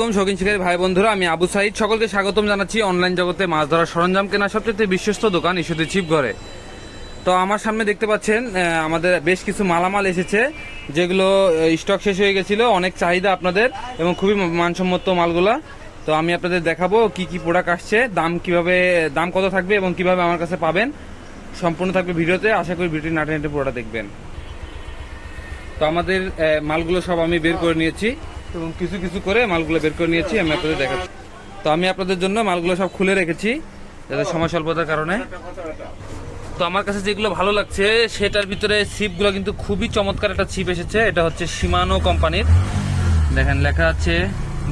আলাইকুম, শৌখিন শিকারী ভাই বন্ধুরা, আমি আবু সাইদ সকলকে স্বাগতম জানাচ্ছি অনলাইন জগতে মাছ ধরার সরঞ্জাম কেনা সবচেয়ে বিশ্বস্ত দোকান ইস্যুতে চিপ ঘরে। তো আমার সামনে দেখতে পাচ্ছেন আমাদের বেশ কিছু মালামাল এসেছে, যেগুলো স্টক শেষ হয়ে গেছিল, অনেক চাহিদা আপনাদের এবং খুবই মানসম্মত মালগুলা। তো আমি আপনাদের দেখাবো কি কি প্রোডাক্ট আসছে, দাম কীভাবে, দাম কত থাকবে এবং কীভাবে আমার কাছে পাবেন। সম্পূর্ণ থাকবে ভিডিওতে, আশা করি ভিডিওটি নাটে নাটে পুরোটা দেখবেন। তো আমাদের মালগুলো সব আমি বের করে নিয়েছি। এবং কিছু কিছু করে মালগুলো বের করে নিয়েছি, আমি আপনাদের দেখাচ্ছি। তো আমি আপনাদের জন্য মালগুলো সব খুলে রেখেছি, যাতে সময় স্বল্পতার কারণে। তো আমার কাছে যেগুলো ভালো লাগছে, সেটার ভিতরে ছিপগুলো কিন্তু খুবই চমৎকার একটা ছিপ এসেছে, এটা হচ্ছে সীমানো কোম্পানির। দেখেন, লেখা আছে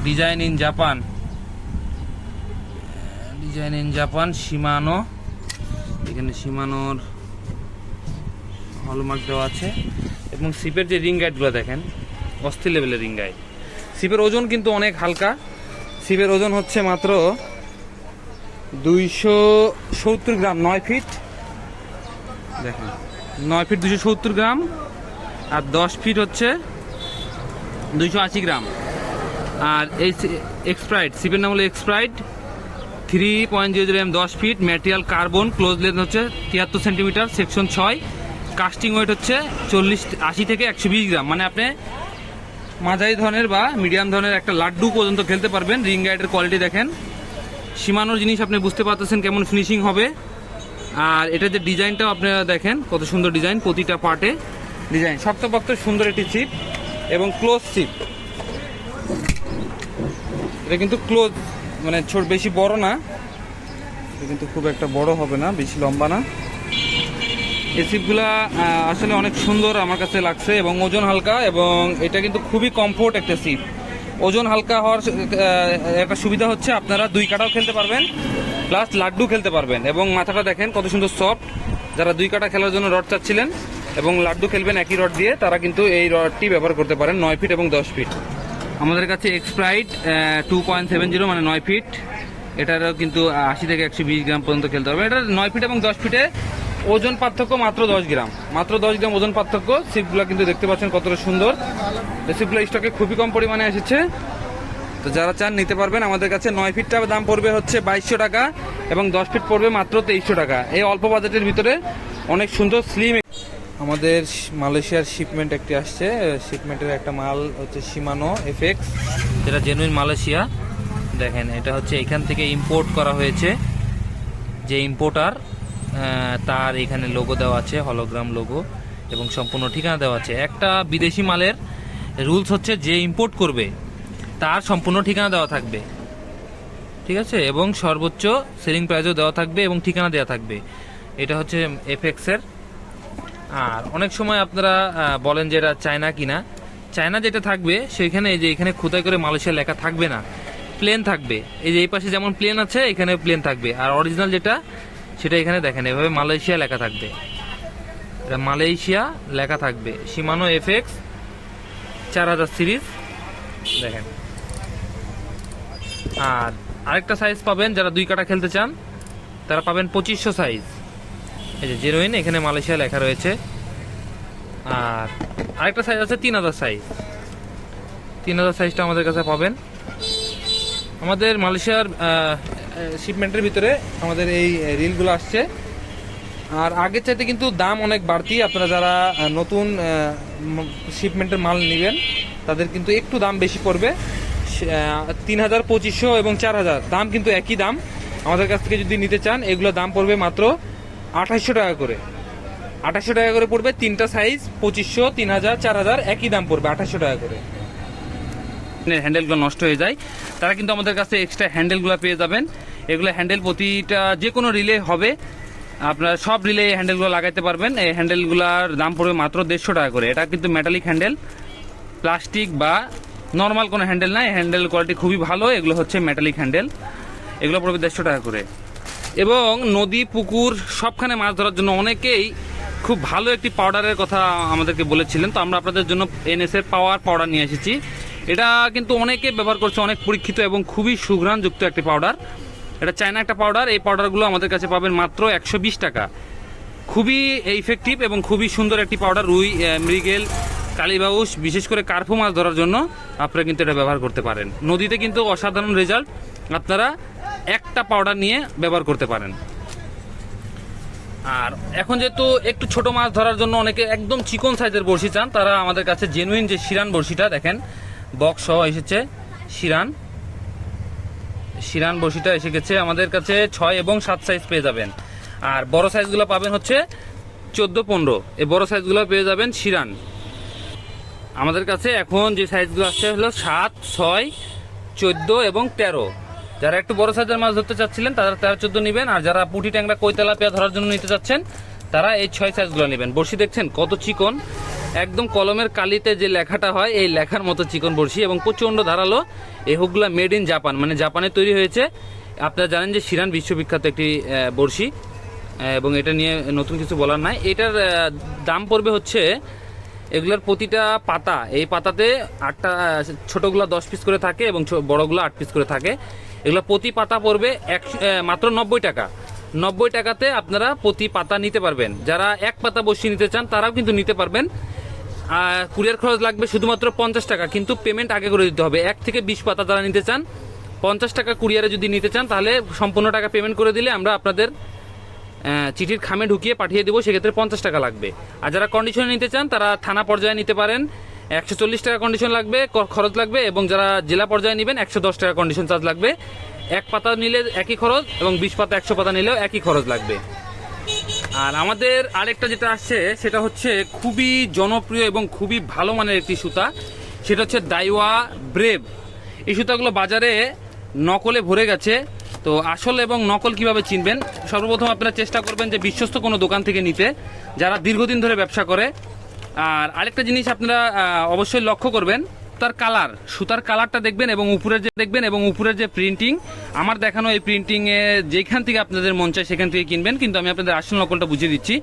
design in Japan design in Japan Shimano এখানে সীমানোর হলমার্ক দেওয়া আছে। এবং সিপের যে রিং গাইডগুলো দেখেন, অস্থির লেভেলের রিং গাইড সিপের ওজন কিন্তু অনেক হালকা। সিপের ওজন হচ্ছে মাত্র দুইশো সত্তর গ্রাম, নয় ফিট। দেখেন, নয় ফিট দুশো সত্তর গ্রাম আর দশ ফিট হচ্ছে দুইশো আশি গ্রাম। আর এই এক্সপ্রাইট সিপের নাম হলো Expride three point zero zero M দশ feet material carbon close length হচ্ছে তিয়াত্তর সেন্টিমিটার সেকশন ছয়। কাস্টিং ওয়েট হচ্ছে চল্লিশ, আশি থেকে একশো বিশ গ্রাম। মানে আপনি মাঝারি ধরনের বা মিডিয়াম ধরনের একটা লাড্ডু পর্যন্ত খেলতে পারবেন। রিং গাইডের কোয়ালিটি দেখেন। সীমানোর জিনিস আপনি বুঝতে পারতেছেন কেমন ফিনিশিং হবে। আর এটা যে ডিজাইনটাও আপনারা দেখেন, কত সুন্দর ডিজাইন প্রতিটা পার্টে ডিজাইন শক্তপক্ত, সুন্দর একটি চিপ এবং ক্লোজ চিপ এটা কিন্তু ক্লোজ মানে ছোট, বেশি বড় না। এটা কিন্তু খুব একটা বড় হবে না, বেশি লম্বা না। এই সিপগুলা আসলে অনেক সুন্দর আমার কাছে লাগছে এবং ওজন হালকা এবং এটা কিন্তু খুবই কমফোর্ট একটা সিপ। ওজন হালকা হওয়ার একটা সুবিধা হচ্ছে আপনারা দুই কাটাও খেলতে পারবেন প্লাস লাড্ডু খেলতে পারবেন এবং মাথাটা দেখেন কত সুন্দর সফট যারা দুই কাটা খেলার জন্য রড চাচ্ছিলেন এবং লাড্ডু খেলবেন একই রড দিয়ে, তারা কিন্তু এই রডটি ব্যবহার করতে পারেন নয় ফিট এবং দশ ফিট আমাদের কাছে Expride two point seven zero মানে নয় ফিট এটারও কিন্তু আশি থেকে একশো বিশ গ্রাম পর্যন্ত খেলতে হবে। এটা নয় ফিট এবং দশ ফিটে ওজন পার্থক্য মাত্র দশ গ্রাম। মাত্র দশ গ্রাম ওজন পার্থক্য। সিপগুলো কিন্তু দেখতে পাচ্ছেন কতটা সুন্দর। সিপগুলো স্টকে খুবই কম পরিমাণে এসেছে। তো যারা চান নিতে পারবেন, আমাদের কাছে নয় ফিটটা দাম পড়বে হচ্ছে বাইশশো টাকা এবং দশ ফিট পড়বে মাত্র তেইশশো টাকা। এই অল্প বাজেটের ভিতরে অনেক সুন্দর স্লিম আমাদের মালয়েশিয়ার শিপমেন্ট একটি আসছে। শিপমেন্টের একটা মাল হচ্ছে সীমানো এফেক্স যেটা জেনুইন মালয়েশিয়া। দেখেন, এটা হচ্ছে এখান থেকে ইম্পোর্ট করা হয়েছে। যে ইম্পোর্টার তার এখানে লোগো দেওয়া আছে হলোগ্রাম লোগো এবং সম্পূর্ণ ঠিকানা দেওয়া আছে। একটা বিদেশি মালের রুলস হচ্ছে যে ইম্পোর্ট করবে, তার সম্পূর্ণ ঠিকানা দেওয়া থাকবে। ঠিক আছে? এবং সর্বোচ্চ সেলিং প্রাইসও দেওয়া থাকবে এবং ঠিকানা দেওয়া থাকবে। এটা হচ্ছে এফএক্সের আর অনেক সময় আপনারা বলেন যে এটা চায়না কিনা। চায়না যেটা থাকবে, সেখানে এই যে এখানে খোদাই করে মালয়েশিয়া লেখা থাকবে না। প্লেন থাকবে। এই যে এই পাশে যেমন প্লেন আছে এখানে প্লেন থাকবে। আর অরিজিনাল যেটা সেটা এখানে দেখেন, এভাবে মালয়েশিয়া লেখা থাকবে। এটা মালয়েশিয়া লেখা থাকবে। সীমানো এফএক্স চার হাজার সিরিজ। দেখেন। আর আরেকটা সাইজ পাবেন যারা দুই কাটা খেলতে চান, তারা পাবেন পঁচিশশো সাইজ এই যে জেরোইন এখানে মালয়েশিয়া লেখা রয়েছে। আর আরেকটা সাইজ আছে তিন হাজার সাইজ তিন হাজার সাইজটা আমাদের কাছে পাবেন। আমাদের মালয়েশিয়ার শিপমেন্টের ভিতরে আমাদের এই রিলগুলো আসছে। আর আগের চাইতে কিন্তু দাম অনেক বাড়তি। আপনারা যারা নতুন শিপমেন্টের মাল নেবেন, তাদের কিন্তু একটু দাম বেশি পড়বে। তিন হাজার পঁচিশশো এবং চার হাজার। দাম কিন্তু একই দাম। আমাদের কাছ থেকে যদি নিতে চান, এগুলো দাম পড়বে মাত্র আঠাশশো টাকা করে। আঠাশশো টাকা করে পড়বে তিনটা সাইজ পঁচিশশো, তিন হাজার, চার হাজার, একই দাম পড়বে আঠাশশো টাকা করে। হ্যান্ডেলগুলো নষ্ট হয়ে যায়। তারা কিন্তু আমাদের কাছে এক্সট্রা হ্যান্ডেলগুলো পেয়ে যাবেন। এগুলো হ্যান্ডেল প্রতিটা যে কোনো রিলে হবে। আপনারা সব রিলে এই হ্যান্ডেলগুলো লাগাইতে পারবেন। এই হ্যান্ডেলগুলোর দাম পড়বে মাত্র দেড়শো টাকা করে। এটা কিন্তু মেটালিক হ্যান্ডেল প্লাস্টিক বা নর্মাল কোনো হ্যান্ডেল না। হ্যান্ডেল কোয়ালিটি খুবই ভালো। এগুলো হচ্ছে মেটালিক হ্যান্ডেল এগুলো পড়বে দেড়শো টাকা করে। এবং নদী, পুকুর, সবখানে মাছ ধরার জন্য অনেকেই খুব ভালো একটি পাউডারের কথা আমাদেরকে বলেছিলেন। তো আমরা আপনাদের জন্য এনএসের পাওয়ার পাউডার নিয়ে এসেছি। এটা কিন্তু অনেকে ব্যবহার করছে। অনেক পরীক্ষিত এবং খুবই সুঘ্রাণযুক্ত একটি পাউডার এটা চায়না একটা পাউডার এই পাউডারগুলো আমাদের কাছে পাবেন মাত্র একশো বিশ টাকা। খুবই ইফেক্টিভ এবং খুবই সুন্দর একটি পাউডার রুই মৃগেল কালীবাউস বিশেষ করে কার্পু মাছ ধরার জন্য আপনারা কিন্তু এটা ব্যবহার করতে পারেন। নদীতে কিন্তু অসাধারণ রেজাল্ট আপনারা একটা পাউডার নিয়ে ব্যবহার করতে পারেন। আর এখন যেহেতু একটু ছোট মাছ ধরার জন্য অনেকে একদম চিকন সাইজের বড়শি চান, তারা আমাদের কাছে জেনুইন যে শিরান বড়শিটা, দেখেন, বক্স সহ এসেছে শিরান। শিরান বড়শিটা এসে গেছে। আমাদের কাছে ছয় এবং সাত সাইজ পেয়ে যাবেন। আর বড় সাইজগুলো পাবেন হচ্ছে চোদ্দ, পনেরো। এই বড় সাইজগুলো পেয়ে যাবেন শিরান। আমাদের কাছে এখন যে সাইজগুলো আসছে হলো সাত, ছয়, চোদ্দ এবং তেরো। যারা একটু বড় সাইজের মাছ ধরতে চাচ্ছিলেন, তারা তেরো, চোদ্দ নেবেন। আর যারা পুঁটি ট্যাংরা, কৈতলা পেয়া ধরার জন্য নিতে চাচ্ছেন, তারা এই ছয় সাইজগুলো নেবেন। বড়শি দেখছেন কত চিকন? একদম কলমের কালিতে যে লেখাটা হয়, এই লেখার মতো চিকন বড়শি এবং প্রচণ্ড ধারালো এই হুকগুলা মেড ইন জাপান মানে জাপানে তৈরি হয়েছে। আপনারা জানেন যে শিরান বিশ্ববিখ্যাত একটি বড়শি এবং এটা নিয়ে নতুন কিছু বলার নাই। এটার দাম পড়বে হচ্ছে এগুলোর প্রতিটা পাতা। এই পাতাতে আটটা ছোটগুলো দশ পিস করে থাকে এবং বড়গুলো আট পিস করে থাকে। এগুলো প্রতি পাতা পড়বে একশো মাত্র নব্বই টাকা। নব্বই টাকাতে আপনারা প্রতি পাতা নিতে পারবেন। যারা এক পাতা বসিয়ে নিতে চান, তারাও কিন্তু নিতে পারবেন। কুরিয়ার খরচ লাগবে শুধুমাত্র পঞ্চাশ টাকা, কিন্তু পেমেন্ট আগে করে দিতে হবে। এক থেকে বিশ পাতা যারা নিতে চান, পঞ্চাশ টাকা কুরিয়ারে যদি নিতে চান, তাহলে সম্পূর্ণ টাকা পেমেন্ট করে দিলে আমরা আপনাদের চিঠির খামে ঢুকিয়ে পাঠিয়ে দেবো, সেক্ষেত্রে পঞ্চাশ টাকা লাগবে। আর যারা কন্ডিশনে নিতে চান, তারা থানা পর্যায়ে নিতে পারেন। একশো চল্লিশ টাকা কন্ডিশন লাগবে খরচ লাগবে, এবং যারা জেলা পর্যায়ে নেবেন, একশো দশ টাকা কন্ডিশন চার্জ লাগবে। এক পাতা নিলে একই খরচ, এবং বিশ পাতা, একশো পাতা নিলেও একই খরচ লাগবে। আর আমাদের আরেকটা যেটা আসছে, সেটা হচ্ছে খুবই জনপ্রিয় এবং খুবই ভালো মানের একটি সুতা। সেটা হচ্ছে দাইওয়া ব্রেভ। এই সুতাগুলো বাজারে নকলে ভরে গেছে। তো আসল এবং নকল কীভাবে চিনবেন? সর্বপ্রথম আপনারা চেষ্টা করবেন যে বিশ্বস্ত কোনো দোকান থেকে নিতে, যারা দীর্ঘদিন ধরে ব্যবসা করে। আর আরেকটা জিনিস আপনারা অবশ্যই লক্ষ্য করবেন তার কালার, সুতার কালারটা দেখবেন এবং উপরের যে দেখবেন এবং উপরের যে প্রিন্টিং আমার দেখানো এই প্রিন্টিং এ যেখান থেকে আপনাদের মন চায় সেখান থেকে কিনবেন, কিন্তু আমি আপনাদের আসল নকলটা বুঝিয়ে দিচ্ছি।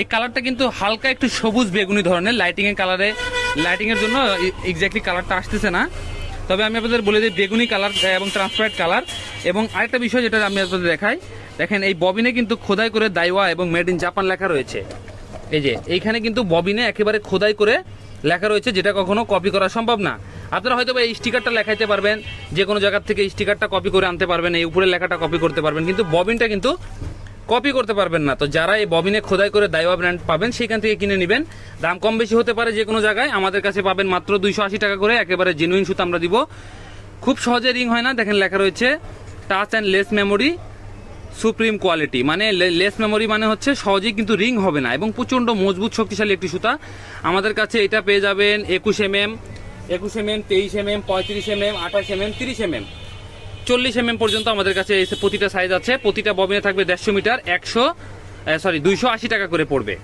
এই কালারটা কিন্তু হালকা একটু সবুজ বেগুনি ধরনের লাইটিং এর কালারে লাইটিং এর জন্য এক্স্যাক্টলি কালারটা আসতেছে না। তবে আমি আপনাদের বলে দিই, বেগুনি কালার এবং ট্রান্সপারেন্ট কালার। এবং আরেকটা বিষয় যেটা আমি আপনাদের দেখাই, দেখেন এই ববিনে কিন্তু খোদাই করে দাইওয়া এবং মেড ইন জাপান লেখা রয়েছে। এই যে, এইখানে কিন্তু ববিনে একেবারে খোদাই করে লেখা রয়েছে যেটা কখনো কপি করা সম্ভব না। আপনারা হয়তো এই স্টিকারটা লেখাইতে পারবেন, যে কোনো জায়গার থেকে স্টিকারটা কপি করে আনতে পারবেন, এই উপরে লেখাটা কপি করতে পারবেন, কিন্তু ববিনটা কিন্তু কপি করতে পারবেন না। তো যারা এই ববিনে খোদাই করে দাইওয়া ব্র্যান্ড পাবেন সেখান থেকে কিনে নেবেন। দাম কম বেশি হতে পারে যে কোনো জায়গায়, আমাদের কাছে পাবেন মাত্র দুইশো আশি টাকা করে, একেবারে জেনুইন সুতা আমরা দিব। খুব সহজে রিং হয় না, দেখেন লেখা রয়েছে touch and less memory supreme quality মানে লেস মেমোরি মানে হচ্ছে সহজেই কিন্তু রিং হবে না এবং প্রচণ্ড মজবুত শক্তিশালী একটি সুতা। আমাদের কাছে এটা পেয়ে যাবেন একুশ এম এম একুশ এম এম তেইশ এম এম পঁয়ত্রিশ এম এম আঠাশ এম এম তিরিশ এম এম চল্লিশ এম এম পর্যন্ত আমাদের কাছে প্রতিটা সাইজ আছে, প্রতিটা ববিনে থাকবে দেড়শো মিটার, একশো সরি দুইশো আশি টাকা করে পড়বে।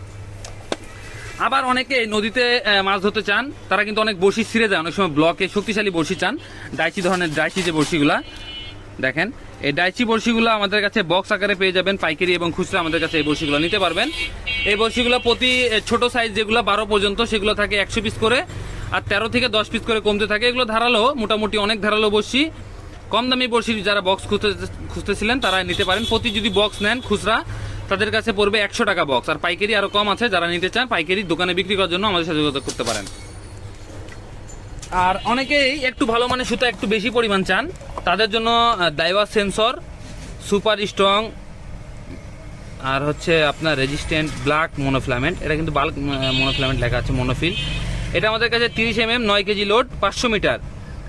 আবার অনেকে নদীতে মাছ ধরতে চান, তারা কিন্তু অনেক বড়শি ছিঁড়ে যায় অনেক সময় ব্লকে শক্তিশালী বড়শি চান ডাইচি ধরনের ডাইচি যে বড়শিগুলা, দেখেন এই ডাইচি বড়শিগুলো আমাদের কাছে বক্স আকারে পেয়ে যাবেন, পাইকারি এবং খুচরা আমাদের কাছে এই বড়শিগুলো নিতে পারবেন। এই বড়শিগুলো প্রতি ছোট সাইজ যেগুলো বারো পর্যন্ত সেগুলো থাকে একশো পিস করে, আর তেরো থেকে দশ পিস করে কমতে থাকে। এগুলো ধারালো, মোটামুটি অনেক ধারালো বড়শি। কম দামি বড়শি যারা বক্স খুঁজতে, খুঁজতেছিলেন, তারা নিতে পারেন। প্রতি যদি বক্স নেন খুচরা, তাদের কাছে পড়বে একশো টাকা বক্স আর পাইকারি আরও কম আছে, যারা নিতে চান, পাইকারি দোকানে বিক্রি করার জন্য আমাদের সাথে যোগাযোগ করতে পারেন। আর অনেকেই একটু ভালো মানের সুতা একটু বেশি পরিমাণ চান। তাদের জন্য ডাইভার সেন্সর সুপার স্ট্রং আর হচ্ছে আপনার রেজিস্ট্যান্ট ব্ল্যাক মনোফ্লামেন্ট এটা কিন্তু বাল্ক মনোফ্লামেন্ট লেখা আছে মনোফিল এটা আমাদের কাছে তিরিশ এম এম নয় কেজি লোড পাঁচশো metre.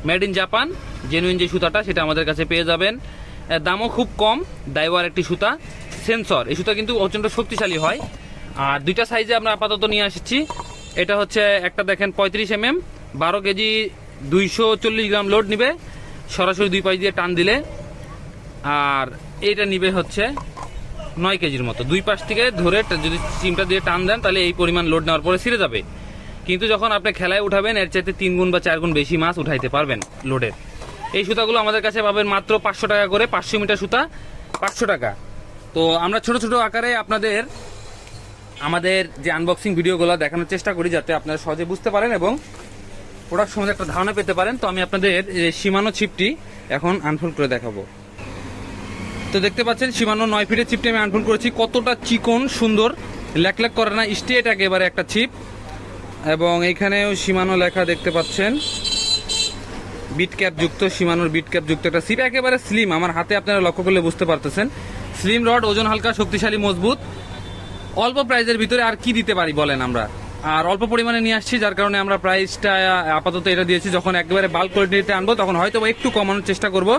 Made in Japan genuine যে সুতাটা, সেটা আমাদের কাছে পেয়ে যাবেন। দামও খুব কম ডাইভার একটি সুতা। সেন্সর এই সুতা কিন্তু প্রচণ্ড শক্তিশালী হয়। আর দুইটা সাইজে আমরা আপাতত নিয়ে আসছি। এটা হচ্ছে একটা দেখেন পঁয়ত্রিশ এম এম বারো কেজি দুইশো চল্লিশ গ্রাম লোড নিবে। সরাসরি দুই পাশ দিয়ে টান দিলে। আর এইটা নিবে হচ্ছে নয় কেজির মতো। দুই পাশ থেকে ধরে যদি সিমটা দিয়ে টান দেন, তাহলে এই পরিমাণ লোড নেওয়ার পরে ছিঁড়ে যাবে। কিন্তু যখন আপনি খেলায় উঠাবেন, এর চাইতে তিন গুণ বা চার গুণ বেশি মাছ উঠাইতে পারবেন লোডের এই সুতাগুলো আমাদের কাছে পাবেন মাত্র পাঁচশো টাকা করে, পাঁচশো মিটার সুতা, পাঁচশো টাকা। তো আমরা ছোট ছোট আকারে আপনাদের, আমাদের যে আনবক্সিং ভিডিওগুলো দেখানোর চেষ্টা করি, যাতে আপনারা সহজে বুঝতে পারেন এবং প্রোডাক্ট সম্বন্ধে একটা ধারণা পেতে পারেন। তো আমি আপনাদের সীমানো চিপটি এখন আনফোল্ড করে দেখাবো। তো দেখতে পাচ্ছেন, সীমানো নয় ফিটের চিপটি আমি আনফোল্ড করেছি। কতটা চিকন, সুন্দর, ল্যাক ল্যাক করে না স্ট্রেট একেবারে একটা চিপ এবং এখানেও সীমানো লেখা দেখতে পাচ্ছেন। বিট ক্যাপ যুক্ত, সীমানোর বিট ক্যাপ যুক্ত একটা সিপ একেবারে স্লিম আমার হাতে আপনারা লক্ষ্য করলে বুঝতে পারতেছেন। স্লিম রড ওজন হালকা, শক্তিশালী, মজবুত। অল্প প্রাইজের ভিতরে আর কি দিতে পারি বলেন আমরা? আর অল্প পরিমাণে নিয়ে আসছি, যার কারণে আমরা প্রাইসটা আপাতত এটা দিয়েছি, যখন একেবারে বাল্ক কোয়ালিটিতে আনব, তখন হয়তো একটু কমানোর চেষ্টা করব।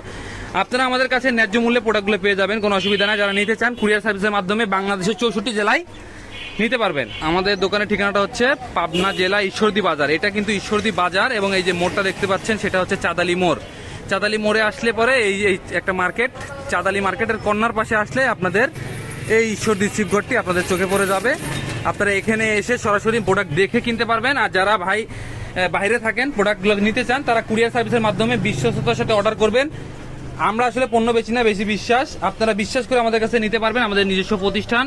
আপনারা আমাদের কাছে ন্যায্য মূল্যে প্রোডাক্টগুলো পেয়ে যাবেন, কোনো অসুবিধা নাই। যারা নিতে চান কুরিয়ার সার্ভিসের মাধ্যমে বাংলাদেশের চৌষট্টি জেলায় নিতে পারবেন। আমাদের দোকানের ঠিকানাটা হচ্ছে পাবনা জেলা ঈশ্বরদী বাজার। এটা কিন্তু ঈশ্বরদী বাজার এবং এই যে মোড়টা দেখতে পাচ্ছেন, সেটা হচ্ছে চাঁদালি মোড়। চাঁদালি মোড়ে আসলে পরে এই একটা মার্কেট চাঁদালি মার্কেটের কর্নার পাশে আসলে আপনাদের এই ঈশ্বরদী শিবঘরটি আপনাদের চোখে পড়ে যাবে। আপনারা এখানে এসে সরাসরি প্রোডাক্ট দেখে কিনতে পারবেন। আর যারা ভাই বাইরে থাকেন প্রোডাক্টগুলো নিতে চান, তারা কুরিয়ার সার্ভিসের মাধ্যমে বিশ্বস্ততার সাথে অর্ডার করবেন। আমরা আসলে পণ্য বেশি না, বেশি বিশ্বাস। আপনারা বিশ্বাস করে আমাদের কাছে নিতে পারবেন আমাদের নিজস্ব প্রতিষ্ঠান।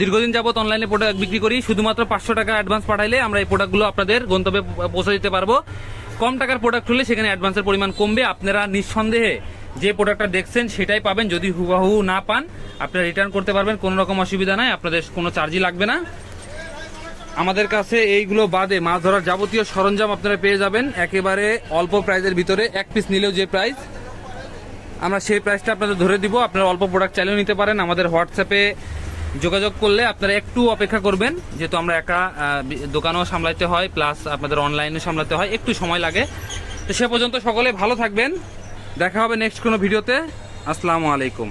দীর্ঘদিন যাবত অনলাইনে প্রোডাক্ট বিক্রি করি, শুধুমাত্র পাঁচশো টাকা অ্যাডভান্স পাঠাইলে আমরা এই প্রোডাক্টগুলো আপনাদের গন্তব্যে পৌঁছে দিতে পারব। কম টাকার প্রোডাক্ট হলে সেখানে অ্যাডভান্সের পরিমাণ কমবে। আপনারা নিঃসন্দেহে যে প্রোডাক্টটা দেখছেন, সেটাই পাবেন। যদি হুবাহু না পান আপনারা রিটার্ন করতে পারবেন কোনো রকম অসুবিধা নাই, আপনাদের কোনো চার্জই লাগবে না। আমাদের কাছে এইগুলো বাদে মাছ ধরার যাবতীয় সরঞ্জাম আপনারা পেয়ে যাবেন, একেবারে অল্প প্রাইজের ভিতরে, এক পিস নিলেও যে প্রাইস আমরা সেই প্রাইসটা আপনাদের ধরে দিব। আপনারা অল্প প্রোডাক্ট চাইলেও নিতে পারেন, আমাদের হোয়াটসঅ্যাপে যোগাযোগ করলে আপনারা একটু অপেক্ষা করবেন, যেহেতু আমরা একা দোকানও সামলাতে হয় প্লাস আপনাদের অনলাইনে সামলাতে হয়, একটু সময় লাগে। তো সে পর্যন্ত সকলে ভালো থাকবেন। দেখা হবে নেক্সট কোনো ভিডিওতে। আসসালামু আলাইকুম।